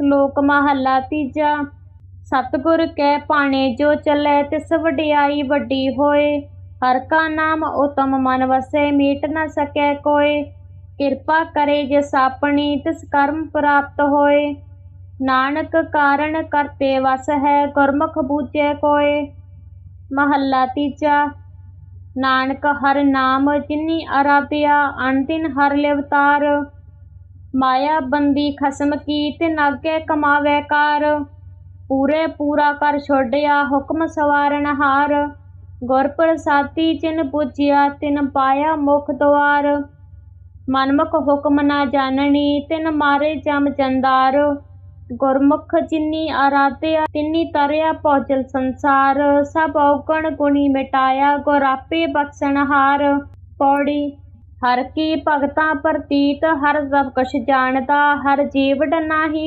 ਸ਼ਲੋਕ ਮਹੱਲਾ ਤੀਜਾ। ਸਤਿਗੁਰ ਕੈ ਭਾਣੇ ਜੋ ਚੱਲੈ, ਤਿਸ ਵਡਿਆਈ ਵੱਡੀ ਹੋਏ। ਹਰ ਕਾ ਨਾਮ ਉਤਮ ਮਨ ਵਸੈ, ਮੀਟ ਨ ਸਕੈ ਕੋਇ ਕਿਰਪਾ ਕਰੇ ਜਿਸ ਆਪਣੀ, ਤਿਸ ਕਰਮ ਪ੍ਰਾਪਤ ਹੋਏ। ਨਾਨਕ ਕਾਰਣ ਕਰਤੇ ਵਸ ਹੈ, ਗੁਰਮੁਖ ਬੂਝੈ ਕੋਇ ਮਹੱਲਾ ਤੀਜਾ। ਨਾਨਕ ਹਰ ਨਾਮ ਜਿਨੀ ਆਰਾਧਿਆ ਅਨਦਿਨ ਹਰ ਲਿਵਤਾਰ। ਮਾਇਆ ਬੰਦੀ ਖਸਮ ਕੀ ਤਿਨ ਅੱਗੇ ਕਮਾਵੇ ਕਾਰ। ਪੂਰੇ ਪੂਰਾ ਕਰ ਛੋੜਿਆ ਹੁਕਮ ਸਵਾਰਨ ਹਾਰ। ਗੁਰ ਪ੍ਰਸਾਦੀ ਜਿਨ ਪੁੱਜਿਆ ਤਿਨ ਪਾਇਆ ਮੁਖ ਦੁਆਰ। ਮਨਮੁਖ ਹੁਕਮ ਨਾ ਜਾਣਨੀ ਤਿਨ ਮਾਰੇ ਜਮ ਚੰਦਾਰ ਗੁਰਮੁਖ ਜਿਨੀ ਆਰਾਧਿਆ ਤਿਨੀ ਤਰਿਆ ਭੌਜਲ ਸੰਸਾਰ। ਸਭ ਔਗਣ ਗੁਣੀ ਮਿਟਾਇਆ ਗੁਰ ਆਪੇ ਬਖਸ਼ਣਹਾਰ ਪੌੜੀ ਹਰ ਕੀ ਭਗਤਾਂ ਪ੍ਰਤੀਤ ਹਰ ਸਭ ਕੁਛ ਜਾਣਦਾ ਹਰ ਜੀਵ ਨਾਹੀ